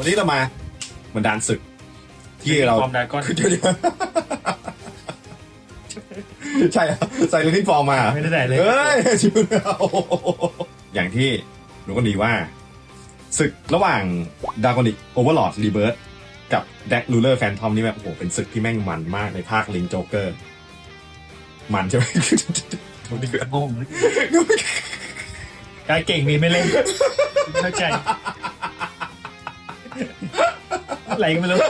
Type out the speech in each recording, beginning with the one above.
วันนี้เรามาเหมือนดานศึก ที่เราฟอร์มดราก้อนคือเดี๋ยวใช่เหรอใส่ลิงฟอร์มมาเหรอไม่ได้ใส่เลยเฮ้ยชิบโอ้โหอย่างที่รู้กันดีว่า ศึกระหว่างดากอนิกโอเวอร์ลอดรีเบิร์กับแดกลูเลอร์แฟนทอมนี่แบบโอ้โหเป็นศึกที่แม่งมันมากในภาคลิงโจ๊กเกอร์ มันใช่ไหมโทษดีกว่างงกายเก่งมีไม่เล่นเข้าใจ อะไรก็ไม่รู้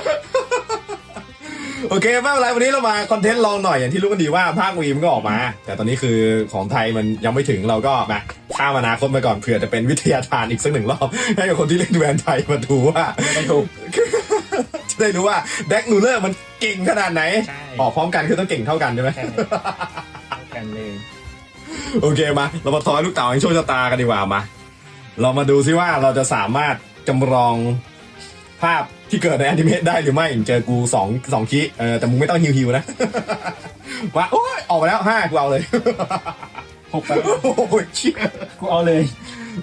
โอเคไม่เป็นไรวันนี้เรามาคอนเทนต์ลองหน่อยอย่างที่รู้กันดีว่าภาควีมันก็ออกมา แต่ตอนนี้คือของไทยมันยังไม่ถึงเราก็มาข้ามอนาคตไปก่อนเผื่อจะเป็นวิทยาทานอีกสักหนึ่งรอบ ให้กับคนที่เล่นแวนไทยมาดูว่าไม่ถูกจะได้รู้ว่าแดกนูเลอร์มันเก่งขนาดไหนใช่ออกพร้อมกันคือต้องเก่งเท่ากันใช่ไหมใช่เท่ากันเลยโอเคมา เรามาทอยลูกเต๋าให้โชคชะตากันดีกว่ามา เรามาดูซิว่าเราจะสามารถจำลอง ภาพที่เกิดในอนิเมะได้หรือไม่เจอกูสองสองคิเออแต่มึงไม่ต้องฮิวฮิวๆนะว่าโอ้ยออกมาแล้วห้ากูเอาเลยหกไปโอ้ยเชี่ยกูเอาเลย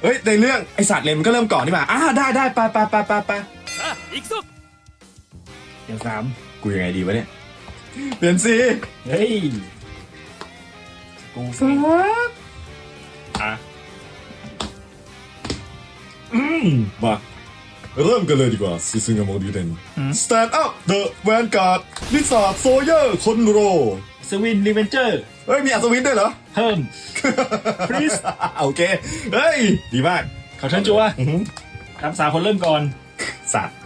เฮ้ยในเรื่องไอสัตว์เลยมันก็เริ่มก่อนนี่มาอ่าได้ได้ไปไปไปไปไปเดี๋ยวสามกูยังไงดีวะเนี่ยเปลี่ยนสีเฮ้ยกูสามอะอืมมา เริ่มกันเลยดีกว่าซิซึงามอดิเดน Stand up the Vanguard ลิซาร์ดโซเยอร์คนโร สวินรีเวนเจอร์เฮ้ย มีอัศวินด้วยเหรอ เพิ่ม Please โอเค เฮ้ย ดีมากเขาเชิญจัวอื้อหือรับสาวคนเริ่มก่อนสัตว์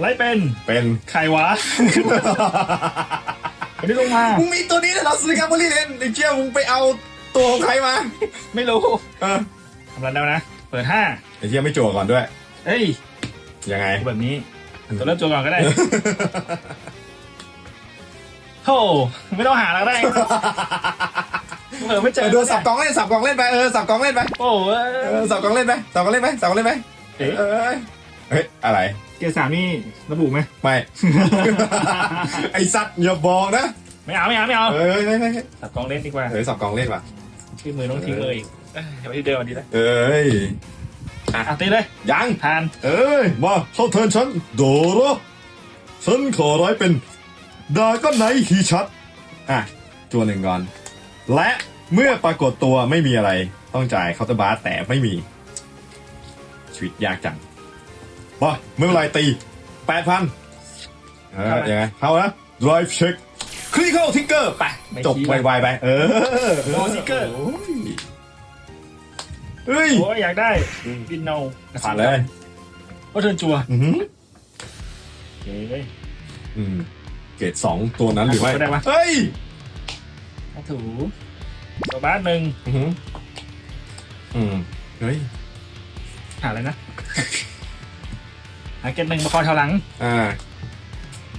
ไล่เป็นเป็น ไข่หวะ คนที่ลงมา มึงมีตัวนี้ด้วยเหรอซิซึงามอดิเดนไอ้เจ้ามึงไปเอาตัวของใครมาไม่รู้เออทำรันแล้วนะ เปิดห้าไอ้เจ้าไม่จั่วก่อนด้วยเฮ้ยยังไงแบบนี้ตัวเริ่มจัวก่อนก็ได้ โธ่ไม่ต้องหาแล้วได้เออไม่เจเอออดูสับกล่องเล่นสับกล่องเล่นไปเออสับกล่องเล่นไปโอ้เว้ยเออสับกล่องเล่นไปสับกล่องเล่นไปสับกล่องเล่นไปเอ๊ะเออเฮ้ยอะไรเกียร์สามนี่ระบุไหม ไม่ ไอสัตว์อย่าบอกนะไม่เอาไม่เอาไม่เอาเฮ้ยเฮ้ยเฮ้ยเฮ้ยตัดกองเล่นดีกว่าเฮ้ยสับกล่องเล่นป่ะ ที่มือต้องทิ้งเลยอีก เอ้ยอย่าไปที่เดิมวันนี้แล้วเอ้ยอะตีเลยยังทานเอ้ย มาเข้าเทิร์นฉัน โดโรฉันขอร้อยเป็น ดาก็ไนฮีชัด อะจวนหนึ่งก่อน และเมื่อปรากฏตัวไม่มีอะไร ต้องจ่ายเคาน์เตอร์บาร์แต่ไม่มี ชีวิตยากจังมาไม่เป็นไรตีแปดพันเออยังไงเข้านะ drive check critical trigger ไป จบไวๆไป เออ โอซิเกอร์ โอ้ย เฮ้ย โอ้ยอยากได้บินเนาผ่านเลย ก็เทิร์นจัวอือหือโอเคอืมเกรดสองตัวนั้นหรือไม่ได้ปะ เฮ้ยถ้าถูตัวบ้านหนึ่งอือหืออืมเฮ้ย หาอะไรนะ หาเกตหนึ่งมาคอยเท่าหลังอ่า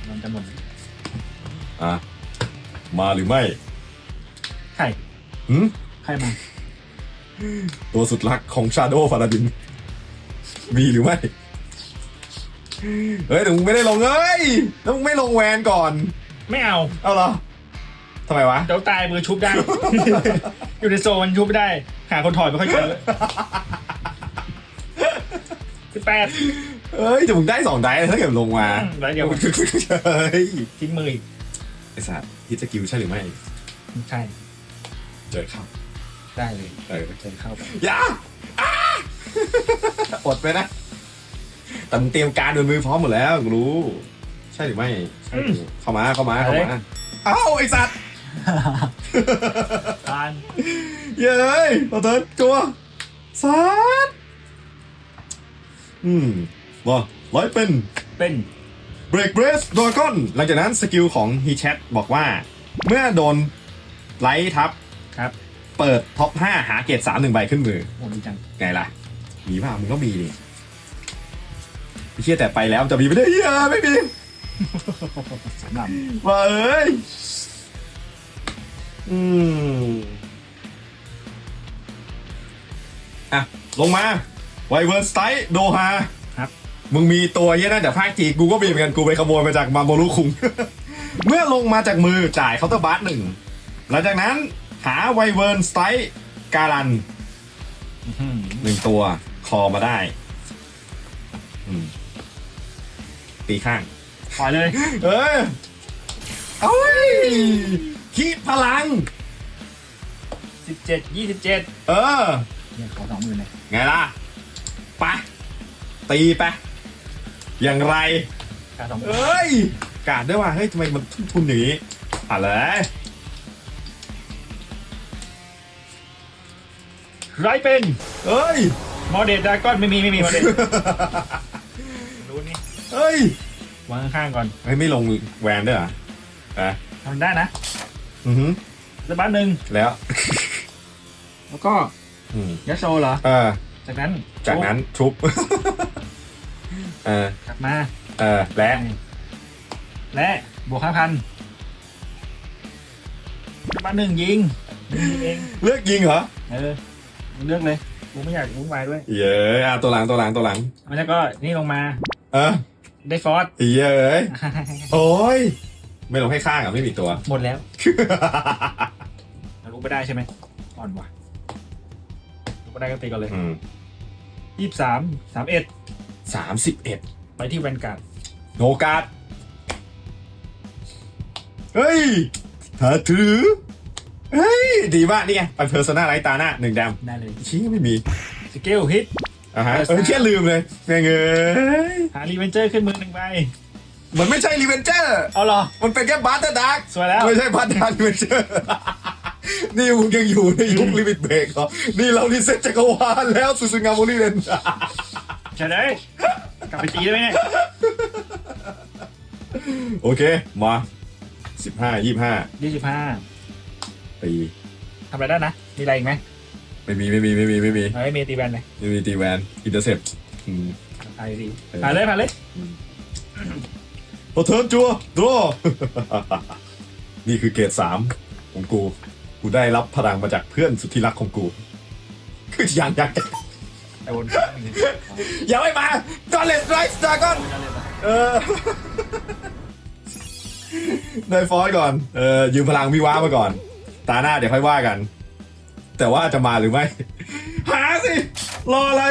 มันจะหมดอะ มาหรือไม่ ใครหืม ใครมา ตัวสุดรักของชาโดว์ฟาราดิน มีหรือไม่ เฮ้ยแต่มึงไม่ได้ลงเอ้ยแล้วมึงไม่ลงแวนก่อน ไม่เอา เอาเหรอทำไมวะ เดี๋ยวตายมือชุบได้ อยู่ในโซนชุบไม่ได้ หาคนถอยไม่ค่อยเจอสิบแปดเฮ้ยแต่มึงได้สองได้ถ้าเกิดลงมาไว้เดียว เฮ้ยทิ้งมืออีกไอ้สัตว์ฮิตสกิลใช่หรือไม่ ใช่ เจอเข้า ได้เลยเออ เชิญเข้าไปอย่าอ้า อดไปนะ แต่มึงเตรียมการบนมือพร้อมหมดแล้วกูรู้ ใช่หรือไม่เข้ามาเข้ามาเข้ามาเอ้าไอสัตว์ ทานเย้ยเราเถิดจัวสัตว์อืมว่าร้อยเป็น เป็นเบรกเบรสดากอนหลังจากนั้นสกิลของฮีแชทบอกว่า เมื่อโดนไลท์ทับ ครับ เปิดท็อป5หาเกรด3หนึ่งใบขึ้นมือ โอ้ดีจังไงล่ะ มีเปล่ามึงก็มีดิไม่เชื่อแต่ไปแล้วจะมีไม่ได้เหี้ยไม่มีสำหรับว่าเอ้ย อืม อะ ลงมา ไวเวิร์นสไตโดฮาครับ มึงมีตัวเยอะนะจากภาคจีนกูก็มีเหมือนกัน กูไปขโมยมาจากมาโมรุคุง เมื่อลงมาจากมือจ่ายเคาน์เตอร์บาร์หนึ่งหลังจากนั้น หาไวเวิร์นสไตการันอื้อหือหนึ่งตัวคอมาได้อืมตีข้างปล่อยเลย เออเอ้ยขีพลัง สิบเจ็ดยี่สิบเจ็ดเออ เนี่ยขอสองหมื่นเลยไงล่ะไปตีไป อย่างไรค่าสองหมื่น เอ้ย กาดด้วยว่า เฮ้ยทำไมมันทุ่มทุนอย่างนี้อะเลย ไรเป็นเอ้ย มอเดดดากอนไม่มีไม่มีมอเดดรู้นี่เอ้ยวางข้างๆก่อนเฮ้ยไม่ลงแวนด้วยเหรออะทำได้นะอือหือแล้วบ้านหนึ่งแล้ว แล้วก็อืมยัสโซเหรอ เออ จากนั้นจากนั้นทุบ เออ กลับมาเออ และและบวกห้าพันบ้านหนึ่งยิงยิงเอง เลือกยิงเหรอ เออ เลือกเลยกูไม่อยากวุ่นวายด้วยเย้อะตัวหลังตัวหลังตัวหลังแล้วก็นี่ลงมาเออได้ฟอสเย้ยโอ้ยไม่ลงให้ข้างอะไม่มีตัว หมดแล้วรู้ไม่ได้ใช่ไหมอ่อนว่ะรู้ไม่ได้ก็ตีก่อนเลยอืมยี่สิบสามสามเอ็ดสามสิบเอ็ดไปที่แวนการ์ดโนการ์ดเฮ้ยถ้าถือ เฮ้ย ดีมาก นี่ไงไปเพอร์ซนาไลท์ตาหน้าหนึ่งแดมได้เลยชี้ไม่มีสเกลฮิตอะฮะเออเชี่ยลืมเลยแม่งเอ้ยหารีเวนเจอร์ขึ้นมือหนึ่งใบมันไม่ใช่รีเวนเจอร์เอาเหรอ มันเป็นแค่บัตเตอร์ดักสวยแล้วไม่ใช่บัตเตอร์ดักรีเวนเจอร์นี่มึงยังอยู่ในยุคลิมิตเบรกเหรอ นี่เรารีเซ็ตจักรวาลแล้วสุสุงาโมริเรนใช่เลยกลับไปตีได้ไหมเนี่ยโอเค มาสิบห้ายี่ห้ายี่สิบห้า ตีทำอะไรได้นะ มีอะไรอีกไหมไม่มีไม่มีไม่มีไม่มีเอาไม่มีตีแวนเลยไม่มีตีแวนอินเตอร์เซ็ปไปดีผ่านเลยผ่านเลยพอเทิร์นจัวดรอนี่คือเกรดสามของกู กูได้รับพลังมาจากเพื่อนสุดที่รักของกู คือยังยังไอ้วนอย่าไม่มาดอนเลสไรส์ดากอนเออได้ฟอสก่อน เออยืมพลังวิว้ามาก่อน ตาหน้าเดี๋ยวค่อยว่ากัน แต่ว่าจะมาหรือไม่ หาสิ รออะไร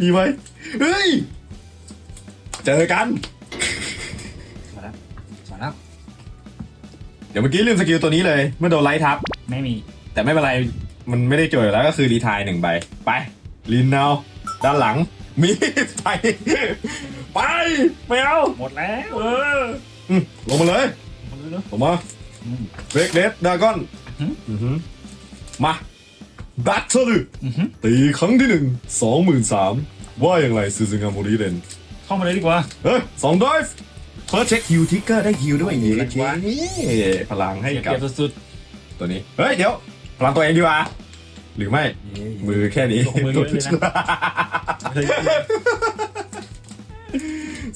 มีไหมเฮ้ย เจอกัน มาแล้วมาแล้วเดี๋ยวเมื่อกี้ลืมสกิลตัวนี้เลยเมื่อโดนไลท์ทับ ไม่มีแต่ไม่เป็นไร มันไม่ได้เจออยู่แล้วก็คือรีทายหนึ่งใบ ไป ลินเนาด้านหลัง มีไป ไป ไม่เอา หมดแล้วเอออืมลงมาเลยหมดแล้วเนอะ ลงมาอืม เบรกเดดดากอนหืมอือหือมาบัตเตอร์อื้อหือตีครั้งที่หนึ่งสองหมื่นสามว่าอย่างไรซูซึงาโมริเรนเข้ามาเลยดีกว่า เฮ้ยสองดอยฟ์เฟิร์สเช็คฮิวทิกเกอร์ได้ฮิวด้วยโอ้โหเย้แรงวะพลังให้เก็บกับเก็บสุดตัวนี้ เฮ้ย เดี๋ยว พลังตัวเองดีกว่า หรือไม่ๆมือแค่นี้ยกมือเยอะเลยนะเฮ้ย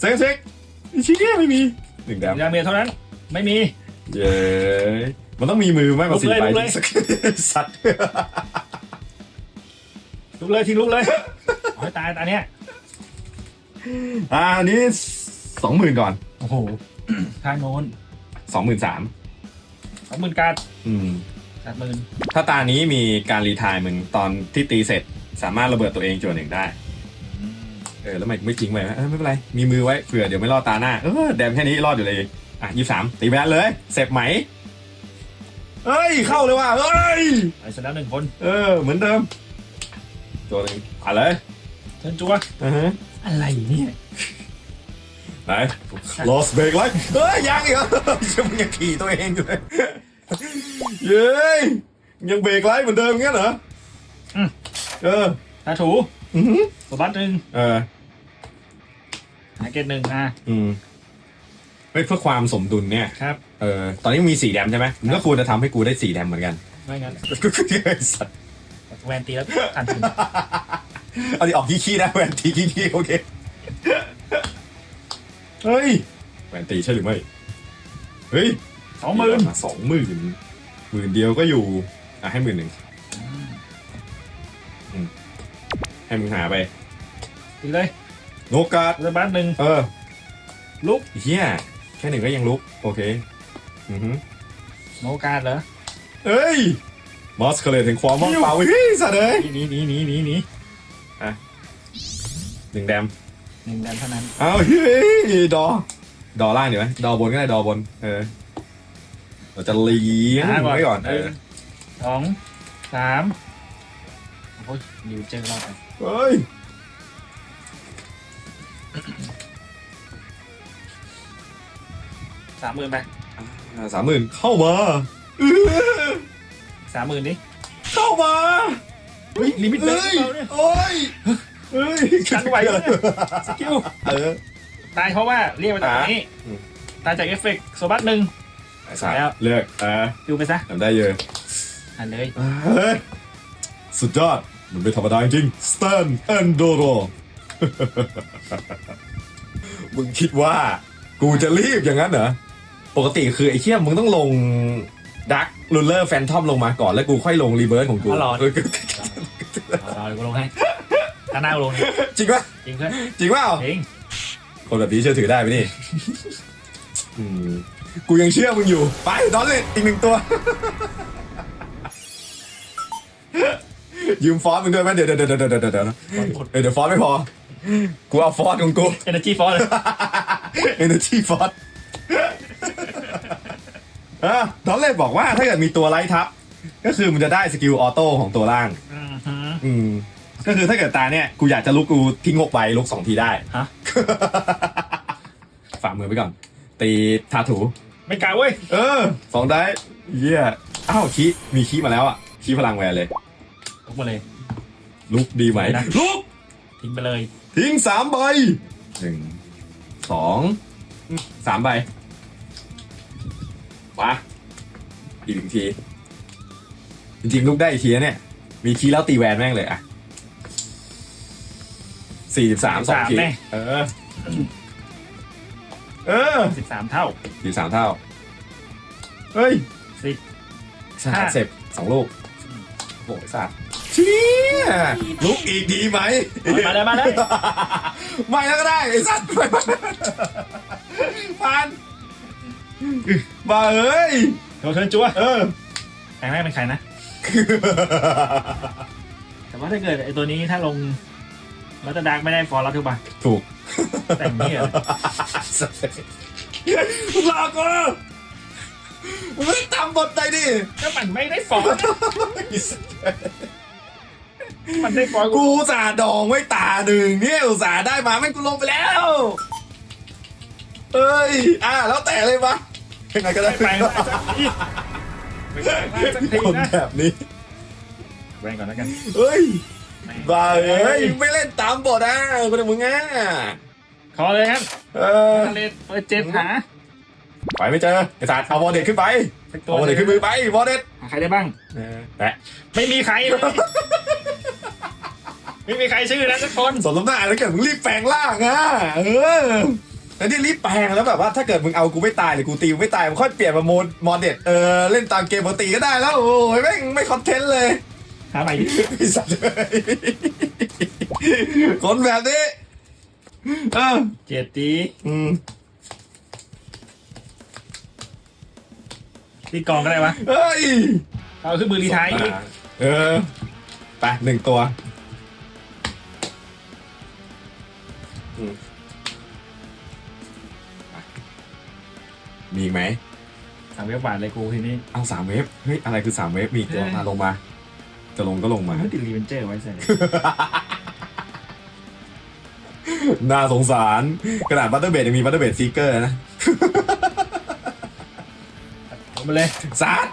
เซ็กเซ็กชี้แค่ไม่มีหนึ่งแดมยาเมียเท่านั้น ไม่มี เย้มันต้องมีมือไม่มาสี่ลุกเลยใบลุกเลย สักสัตว์ลุกเลยทิ้งลุกเลยเอาให้ตายตาเนี้ยอ่าอันนี้สองหมื่นก่อนโอ้โหทางโน้นสองหมื่นสามสองหมื่นการ์ดอืมแปดหมื่นถ้าตานี้มีการรีทายมึงตอนที่ตีเสร็จ สามารถระเบิดตัวเองจวนหนึ่งได้ เออแล้วไม่ไม่จริงไปเออไม่เป็นไร มีมือไว้เผื่อเดี๋ยวไม่รอดตาหน้า เออแดมแค่นี้รอดอยู่เลย อะยี่สามตีไปแล้วเลยเสพไหมเอ้ย เข้าเลยว่ะเอ้ยไปชนะหนึ่งคนเออ เหมือนเดิมตัวหนึ่งอะเลยเทิร์นจัวอือฮะอะไรเนี่ยไหน lost break ไลท์เฮ้ยยังอีกเหรอยังยังขี่ตัวเองอยู่เลยเย้ยยังเบรกไลท์เหมือนเดิมงั้นเหรออเออตาถูอือหือสบัดหนึ่งเออหาเกตหนึ่งอะอืม เฮ้ยเพื่อความสมดุลเนี่ยครับ เออตอนนี้มึงมีสี่แดมใช่ไหมมึงก็ควรจะทำให้กูได้สี่แดมเหมือนกันไม่งั้นไอ้สัตว์แวนตีแล้วทันทีเอาดิออกขี้ๆนะแหวนตีขี้ๆโอเคเฮ้ยแหวนตีใช่หรือไม่เฮ้ยสองหมื่นสองหมื่นหมื่นเดียวก็อยู่อะให้หมื่นหนึ่งอืมให้มึงหาไปตีเลยโนกาดสบัดหนึ่งเออลุกเฮียแค่หนึ่งก็ยังลุก โอเค อือฮึโนการ์ดเหรอเอ้ย มอสเคเลตถึงความว่างเปล่าเฮ้ยสัตว์เอ้ยหนีหนีหนีหนีหนีอะหนึ่งแดมหนึ่งแดมเท่านั้นเอาเฮ้ยดอ ดอล่างดีไหมดอบนก็ได้ดอบน เออ เราจะเลี้ยงอ่าก่อนไว้ก่อน เออสองสามโอ้ยดิวเจอรอบไปเฮ้ย สามหมื่นไปสามหมื่นเข้ามาอื้อสามหมื่นดิเข้ามาเฮ้ยลิมิตเบรเฮ้กยเราเนี่ยโอ้ยเฮ้ยกันไหวไหมเนี่ยสกิลเออ ตายเพราะว่าเรียกมาจากตรงนี้อืม ตายจากเอฟเฟกต์โซบัสหนึ่ง ไอ้สัตว์แล้ว เลือกอ่าดูไปซะทำได้เยอะอ่านเลยเฮ้ยสุดยอด มันไม่ธรรมดาจริงสแตนแอนโดโร มึงคิดว่า กูจะรีบอย่างนั้นเหรอ ปกติคือไอ้เชี่ยมึงต้องลงดักลูเลอร์แฟนทอมลงมาก่อนแล้วกูค่อยลงรีเบิร์ของกูอ๋อเหรอเออเอาเดี๋ยวกูลงให้ถ้าหน้ากูลงจริงปะจริงเพื่อนจริงเปล่าจริงคนแบบนี้เชื่อถือได้ไหมนี่อืมกูยังเชื่อมึงอยู่ ไปดอนเลยอีกหนึ่งตัว ยืมฟอนต์มึงด้วยไหมเดี๋ยวเดี๋ยวเดี๋ยวเดี๋ยวเดี๋ยวเดี๋ยวเดี๋ยวเออเดี๋ยวฟอนต์ไม่พอ กูเอาฟอนต์ของกู เอเนจีฟอร์เลย Energy Force เอ อดอนเล่บอกว่าถ้าเกิดมีตัวไลท์ทับ ก็คือมันจะได้สกิลออโต้ของตัวล่าง อือหืออืม ก็คือถ้าเกิดตาเนี่ยกูอยากจะลุกกูทิ้งงกไปลุกสองทีได้ ฮะฝากมือไปก่อน ตีทาถู ไม่กล้าเว้ย เออสองได้เยี่ยอ้าวคีมีคีมาแล้วอะคีพลังแวนเลย ลุกมาเลย ลุกดีไหมไม่นะลุก ทิ้งไปเลย ทิ้งสามใบหนึ่งสองสามใบ มาอีกหนึ่งที จริงๆลุกได้อีกทีนะเนี่ย มีคีแล้วตีแวนแม่งเลยอะสี่สิบสามสองทีเออเออสิบสามเท่า สี่สามเท่าเฮ้ยสิบ สาห้า เสร็จสองลูกโอ้โหสัตว์เชี่ยลุกอีกดีไหม มาเลยมาเลย ไม่แล้วก็ได้ไอ้สัตว์ไม่ผ่าน มาเอ้ยโดนเทิร์นจัวเออแข่งแรกเป็นใครนะ แต่ว่าถ้าเกิดไอตัวนี้ถ้าลงรัตดาร์กไม่ได้ฟอร์รัตทุกป่ะถูกแต่งเนี่ยลาก็มึงไม่ได้ตามบทใจดิก็มันไม่ได้ฟอร์นะมันได้ฟอร์กูกูอุตสาห์ดองไว้ตาหนึ่งเนี่ยอุตส่าห์ได้มาแม่งกูลงไปแล้ว เอ้ย อะแล้วแต่เลยปะ ยังไงก็ได้ไม่ไปมาสักทีไม่ไปมาสักทีคนนะแบบนี้แรงก่อนแล้วกันเฮ้ยบ้าเอ้ยไม่เล่นตามบทอะคนอย่างมึงอะขอเลยครับเออทะเลเปิดเจ็ดหาไปไม่เจอไอ้สัตว์เอาวอลเด็ดขึ้นไปสักตัเอาววอลเด็ดขึ้นมือไปวอลเด็ดหาใครได้บ้างแปะไม่มีใครเลยไม่มีใครชื่อนะทุกคนสมน้ำหน้าแล้วเกิดมึงรีบแปลงร่างอะเออ แต่ที่รีบแปลงแล้วแบบว่าถ้าเกิดมึงเอากูไม่ตายหรือกูตีมึงไม่ตายมึงค่อยเปลี่ยนมาโหมดมอดเด็ดเออเล่นตามเกมปกติก็ได้แล้วโอ้ยแม่งไม่คอนเทนต์เลยหาใหม่ดิไอ้สัตว์เอ้ยคนแบบนี้เออเจ็ดตีอืมตีกองก็ได้วะเฮ้ยเอาขึ้นมือรีไทายอีกเออไปหนึ่งตัวอืม มีอีกไหมสามเวฟบาทเลยกูทีนี้เอาสามเวฟเฮ้ยอะไรคือสามเวฟมีอีกตัวเออมาลงมา จะลงก็ลงมา ไม่ติดรีเวนเจอร์ไว้ใส่เลยน่าสงสารขนาดบัตเตอร์เบดยังมีบัตเตอร์เบดซีเกอร์นะลงไปเลยซัด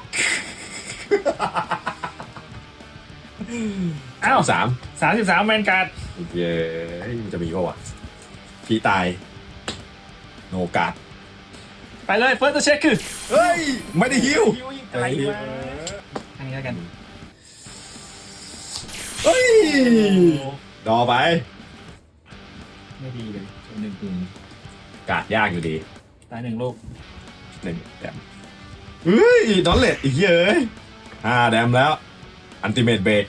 อ้าวสามสามสิบสามแมนการ์ดเย้มันจะมีป่าวะพี่ตาย โนกาด ไปเลยเฟิร์สเช็คคือเฮ้ย ไม่ได้ฮิวฮิวยิงอะไรวะอันนี้แล้วกันเฮ้ย ดอไป ไม่ดีเลยส่วนหนึ่งกาดยากอยู่ดี ตายหนึ่งลูกหนึ่งแดมเฮ้ยดอนเลดอีกเยอะห้าแดมแล้ว อันติเมตเบรก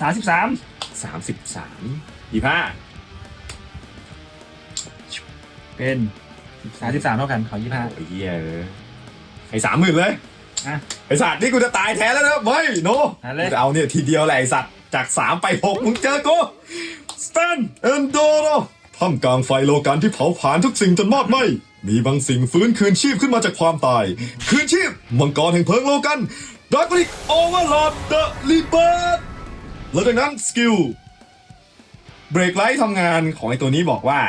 สามสิบสามสามสิบสามยี่ห้าเป็น สามสิบสามเท่ากันขอยี่ห้าโอ้ยเหี้ยเอ้ยไอ้สามหมื่นเลยอะไอ้สัตว์นี่กูจะตายแทนแล้วนะเฮ้ยโนเอาเลย กูจะเอาเนี่ยทีเดียวแหละไอ้สัตว์จากสามไปหกมึงเจอกูสแตนเอนโดรท่ามกลางไฟโลกันที่เผาผลาญทุกสิ่งจนมอดไหมมีบางสิ่งฟื้นคืนชีพขึ้นมาจากความตาย คืนชีพมังกรแห่งเพลิงโลกันดาร์กลิกโอเวอร์ลอดเดอะลีเบิร์ดแล้วจากนั้นสกิล เบรกไลท์ทำงานของไอตัวนี้บอกว่า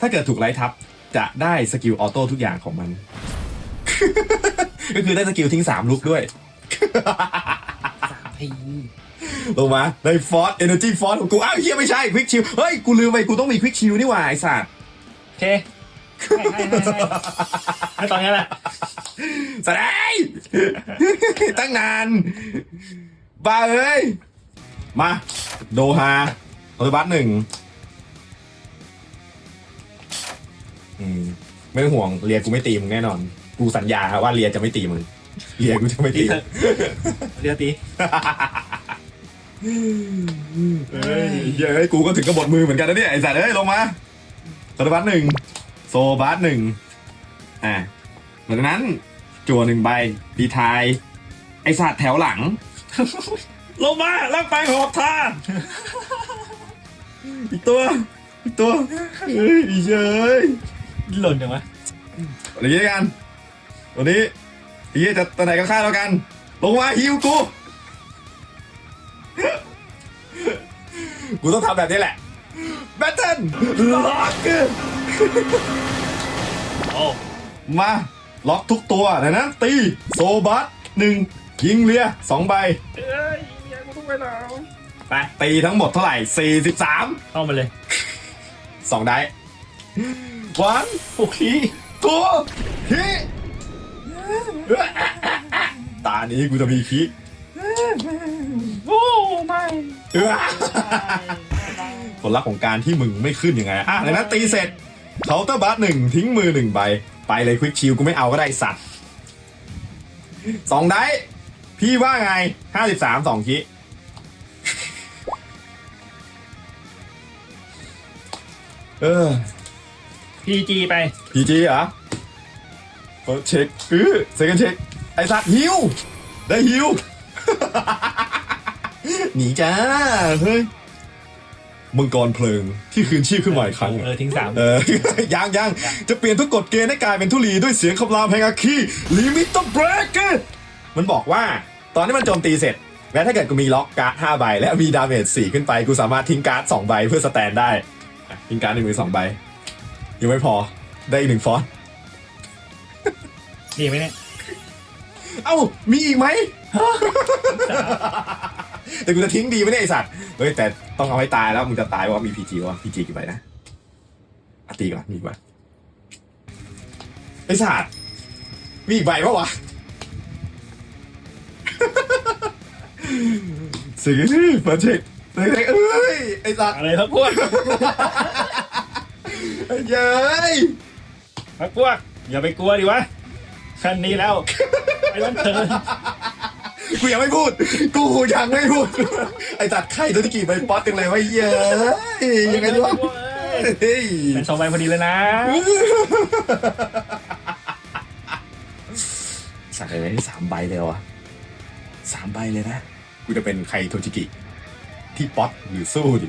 ถ้าเกิดถูกไลท์ทับ จะได้สกิลออโต้ทุกอย่างของมัน ก็คือได้สกิลทิ้งสามลุกด้วยไอ้ลงมาในฟอร์ e เอเนอร์จีฟอร์ของกู อ้าวเฮียไม่ใช่ควิกชิลเฮ้ย กูลืมไปกูต้องมีควิกชิลนี่หว่าไอ้สัตว์โอเคให้ให้ให้ให้ให้ตอนนี้แหละสัตว์ไอ้ยตั้งนาน บ้าเอ้ย มา โดฮาอัลบัสหนึ่ง อืมไม่ต้องห่วงเรียกูไม่ตีมึงแน่นอน กูสัญญาว่าเรียจะไม่ตีมึงเรียกูจะไม่ตีตีเถอะเรือตีเฮ้ยเฮ้ยกูก็ถึงกระบดมือเหมือนกันนะเนี่ยไอ้สัตว์เอ้ยลงมาอัลบัสหนึ่งโซบัสหนึ่งอ่าหลังจากนั้นจั่วหนึ่งใบดีทายไอสัตว์แถวหลัง ลงมาล่างไปหอบท่าอีกตัวอีกตัวเฮ้ยเย้ย หล่นจังวะวันนี้กัน วันนี้ไอ้เหี้ยจะตัวไหนก็ฆ่าแล้วกัน ลงมาฮิวกู กูต้องทำแบบนี้แหละ แบทเทิลล็อกโอ้มา ล็อกทุกตัวดังนั้นตี โซบัสหนึ่งยิงเลียสองใบ เอ้ยยังกูต้องไปหนาวไป ตีทั้งหมดเท่าไหร่ 43 เข้ามาเลย สองได้ วันโอ้ยตัวคีตานี้กูจะมีคีโอ้ไม่ผลลัพธ์ของการที่มึงไม่ขึ้นยังไงอะดังนั้นตีเสร็จเคาน์เตอร์บัสหนึ่งทิ้งมือหนึ่งใบ ไปเลยควิกชิลกูไม่เอาก็ได้สัตว์สองได้พี่ว่าไงห้าสิบสามสองคิเออ พีจีไป พีจีเหรอเฟิร์สเช็คอือเซคันเช็ค ไอสัตว์ฮิว ได้ฮิว หนีจ้า เฮ้ย มังกรเพลิงที่คืนชีพขึ้นมาอีกครั้งเออทิ้งสาม เออ ยังยังจะเปลี่ยนทุกกฎเกณฑ์ให้กลายเป็นทุลีด้วยเสียงคำรามแห่งอาคีลิมิตต์เบรกมันบอกว่าตอนที่มันโจมตีเสร็จแม้ถ้าเกิดกูมีล็อกการ์ด5ใบ และมีดาเมจ4ขึ้นไป กูสามารถทิ้งการ์ด2ใบเพื่อสแตนได้อะทิ้งการ์ดในมือ2ใบ ยังไม่พอได้อีกหนึ่งฟอนต์ดีไหมเนี่ยเอ้ามีอีกไหมแต่กูจะทิ้งดีไหมเนี่ยไอสัตว์เฮ้ยแต่ต้องเอาให้ตายแล้วมึงจะตายเพราะว่ามีพีจีวะพีจีกี่ใบนะอะตีก่อนมีอีกใบไอสัตว์มีอีกใบปะวะสิ่งที่เปิดเช็คเฮ้ยเอ้ยไอสัตว์อะไรครับพวก เย้ยพักพวกอย่าไปกลัวดิวะขั้นนี้แล้วไอ้วันเถินกูยังไม่พูด กูยังไม่พูด ไอสัตว์ไข่ตัวที่กี่ใบป๊อตจังเลยวะเย้ยยังไงดีวะเฮ้ยเป็นสองใบพอดีเลยนะสั่งอะไรได้สามใบเลยเหรอวะสามใบเลยนะ กูจะเป็นใครโทจิกิ ที่ป๊อตหรือสู้ดิ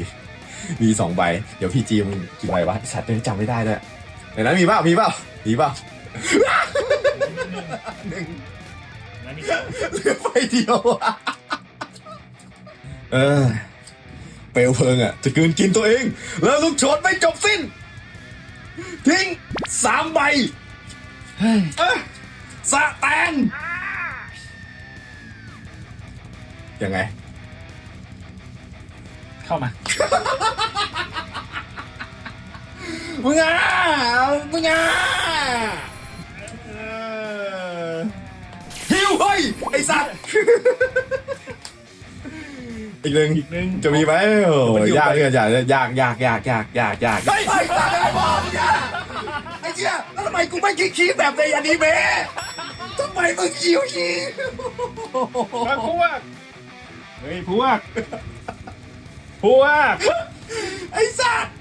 มีสองใบ เดี๋ยวพี่จีมกี่ใบวะไอ้สัตว์ยังจำไม่ได้ด้วยในนั้นมีเปล่ามีเปล่ามีเปล่าหนึ่งแล้วนี่เหลือใบเดียวอะเออเปลวเพลิงอะ จะกลืนกินตัวเอง แล้วลูกโชนไม่จบสิ้น ทิ้งสามใบเฮ้ยเอ้ยสะแตนยังไง เข้ามา มึงอะมึงอะเออฮิวเฮ้ย ไอ้สัตว์ อีกหนึ่งอีกหนึ่งจะมีไหมโอ้มันอยู่ ยากไปเกินยากยากยากยากยากยากยากเฮ้ยไอ้สัตว์ไอ้บอลยากไอ้เจี๊ยแล้วทำไมกูไม่คิดคีแบบในอนิเมะทำไมมึงคิวคีพักพวกเฮ้ยพวก พวกไอ้สัตว์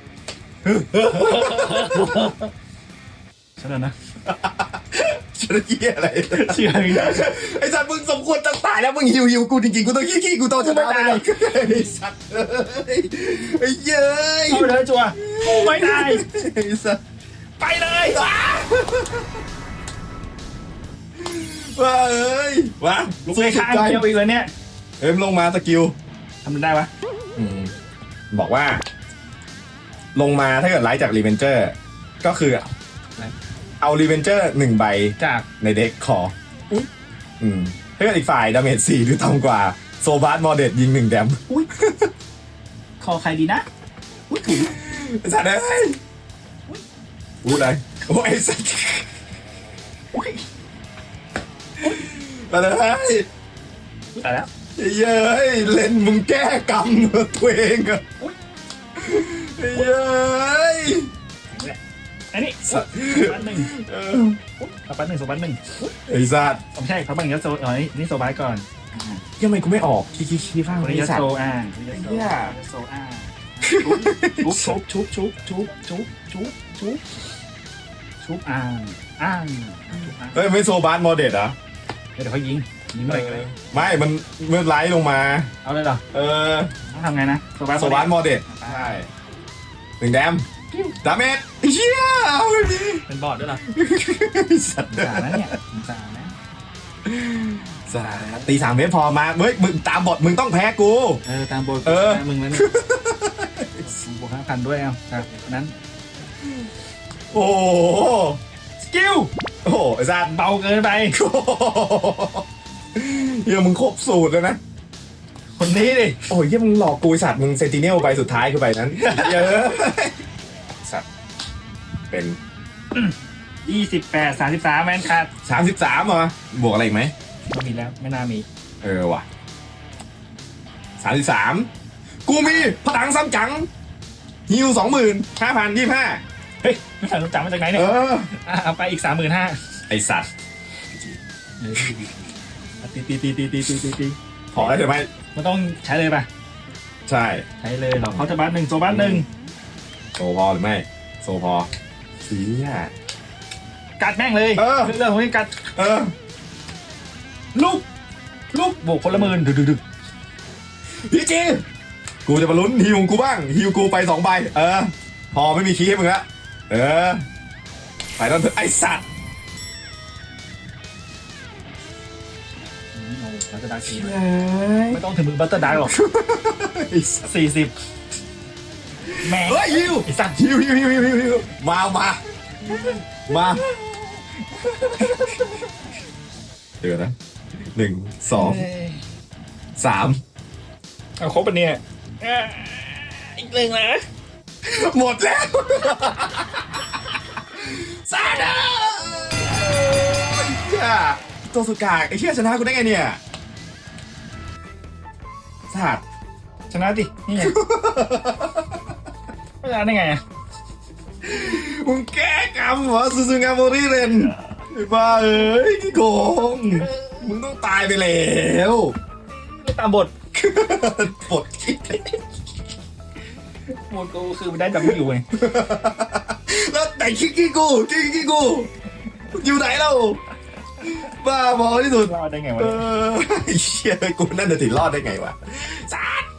ฉันนะชชนะเหี้ยอะไรเชื่อมึงไอ้สัตว์มึงสมควรจะตายแล้วมึงหิวหิวกูจริงๆกูต้องขี้ขี้กูต้องชนะไปเลยไอ้สัตว์เอ้ยไอ้เย้ยเข้าไปเลยจัวกูไม่ได้ไอ้สัตว์ไปเลยว้าเอ้ยว้าลุกเลยข้างเดียวอีกเลยเนี่ยเอ็มลงมาสกิลทำมันได้ปะ บอกว่า ลงมาถ้าเกิดไลท์จากรีเวนเจอร์ก็คือ เอารีเวนเจอร์หนึ่งใบจากในเด็กคออยอืมถ้าเกิดอีกฝ่ายดาเมจสี่หรือต่ำกว่าโซบาร์มอเดตยิงหนึ่งแดมคอใครดีนะอุ้ยถูกสัตว์เอ้ยพูดอะไรโอ้ยสัตว์อุ้ยสัตว์เอ้ย อุ๊ยตายแล้ว เย้ยเล่นมึงแก้กรรมตัวเองอะเย้ยอันนี้สัตว์บัตหนึ่งเออสบัตหนึ่งสบัตหนึ่งไอ้สัตว์ไม่ใช่เขาบังยัดโซอ๋อนี่นี่โซบายก่อนยังไงกูไม่ออกขี้ขี้ขี้ฟ้าคนนี้ยัดสัตโซว์อ่าเหี้ยยัดโซอ่าชุบชุบชุบชุบชุบชุบชุบชุบอ่าอ่าชุบอ่าเฮ้ยไม่โซบาร์มอเดตเหรอเดี๋ยวเขายิง ยิงเมื่อไหร่ก็ได้ไม่ มันเมื่อไลท์ลงมา เอาเลยเหรอเออต้องทำไงนะโซบายโซบาร์มอเดตใช่หนึ่งแดมดาเมจเชี่ยเอาไปดิเป็นบอร์ดด้วยเหรอสัตว์สงสารนะเนี่ยสงสารนะสาตีสามเมตรพอมาเฮ้ยมึงตามบทมึงต้องแพ้กู เออตามโบยเออมึงแล้วเนี่ยบวกห้าพันด้วยเอาครับนั้น โอ้โหสกิลโอ้โหไอ้สัตว์เบาเกินไปโอ้โห เฮียมึงครบสูตรแล้วนะ คนนี้ดิโอ้ยเฮียมึงหลอกกูไอ้สัตว์มึงเซนติเนลใบสุดท้ายคือใบนั้นเยอะสัตว์เป็นยี่สิบแปดสามสิบสามแมนขาดสามสิบสามเหรอบวกอะไรอีกไหม ไม่มีแล้วไม่น่ามีเออว่ะสามสิบสามกูมีพลังซ้ำจังฮิวสองหมื่นห้าพันยี่ห้าเฮ้ยไม่ทันรู้จักมาจากไหนเอเนี่ยอ อะเอาไปอีกสามหมื่นห้าไอสัตว์ ตีตีตีตีตีตีตีตีพอแล้วเดี๋ยวไหมมันต้องใช้เลยป่ะใช่ ใช้เลยเหรอเขาจะบัสหนึ่งโซบัสหนึ่งโซพอหรือไม่ โซพอเสียกัดแม่งเลยเออ เรื่องของนี้กัดเออลูกลูกบวกคนละหมื่นดึกดึกดึกพี่จีกูจะมาลุ้นฮิวของกูบ้างฮิวกูไปสองใบเออ พอไม่มีคีย์ให้มึงละเออไปนั่นเถอะไอสัตว์ ตเตอร์ดาร์กไม่ต้องถึงมือบัตเตอร์ดาร์กหรอกไอสัตว์สี่สิบแม่งเฮ้ยฮิวไอ้สัตว์ฮิวฮิวฮิวฮิวฮิวฮิวมามามาเดี๋ยวนะหนึ่งสองสามเอาครบปะเนี่ยเอ้ยอีกหนึ่งนะหมดแล้วซาดาโอ้ยเหี้ยตัวสุดกากไอ้เชี่ยชนะกูได้ไงเนี่ย สัตว์ชนะดินี่ไงไม่ชนะได้ไงอะมึงแก้กรรมเหรอซูซูงาโมริเรนไอ้บ้าเอ้ยกี่โกงมึงต้องตายไปแล้วไม่ตามบทปลดคิดบทกูคือมันได้ดับเบิลยูไงแล้วแต่คิกกี้กูคิกกี้กูอยู่ไหนเรา บ้าบอที่สุดรอดได้ไงวะเอเนี่ยอไอ้เชี่ยกูนั่นจะติดรอดได้ไงวะสัตว์